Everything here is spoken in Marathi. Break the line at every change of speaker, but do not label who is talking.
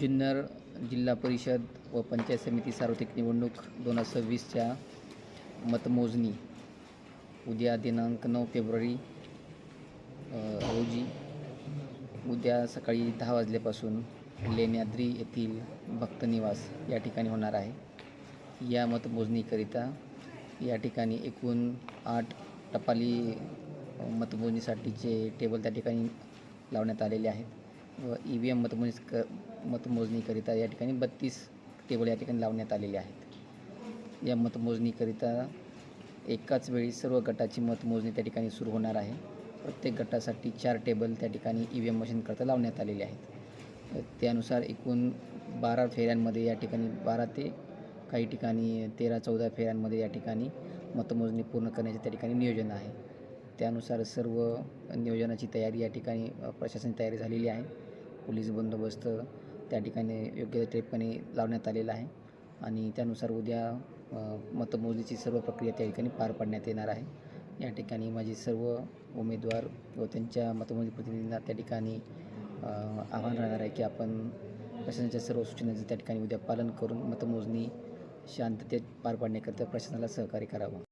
जुन्नर जिल्हा परिषद व पंचायत समिती सार्वत्रिक निवडणूक दोन हजार सव्वीसच्या मतमोजणी. उद्या दिनांक नऊ फेब्रुवारी रोजी उद्या सकाळी दहा वाजल्यापासून लेण्याद्री येथील भक्तनिवास या ठिकाणी होणार आहे. या मतमोजणीकरिता या ठिकाणी एकूण आठ टपाली मतमोजणीसाठीचे टेबल त्या ठिकाणी लावण्यात आलेले आहेत. ई व्ही एम मतमोजणी क मतमोजणीकरिता या ठिकाणी बत्तीस टेबल या ठिकाणी लावण्यात आलेले आहेत. या मतमोजणीकरिता एकाच वेळी सर्व गटाची मतमोजणी त्या ठिकाणी सुरू होणार आहे. प्रत्येक गटासाठी चार टेबल त्या ठिकाणी ई व्ही एम मशीनकरता लावण्यात आलेले आहेत. त्यानुसार एकूण बारा फेऱ्यांमध्ये या ठिकाणी बारा ते काही ठिकाणी तेरा चौदा फेऱ्यांमध्ये या ठिकाणी मतमोजणी पूर्ण करण्याचे त्या ठिकाणी नियोजन आहे. त्यानुसार सर्व नियोजनाची तयारी या ठिकाणी प्रशासन प्रशासनाची तयारी झालेली आहे. पोलीस बंदोबस्त त्या ठिकाणी योग्य ट्रेपणे लावण्यात आलेला आहे आणि त्यानुसार उद्या मतमोजणीची सर्व प्रक्रिया त्या ठिकाणी पार पाडण्यात येणार आहे. या ठिकाणी माझे सर्व उमेदवार व त्यांच्या मतमोजणी प्रतिनिधींना त्या ठिकाणी आव्हान राहणार आहे की आपण प्रशासनाच्या सर्व सूचनांचं त्या ठिकाणी उद्या पालन करून मतमोजणी शांततेत पार पाडण्याकरिता प्रशासनाला सहकार्य करावं.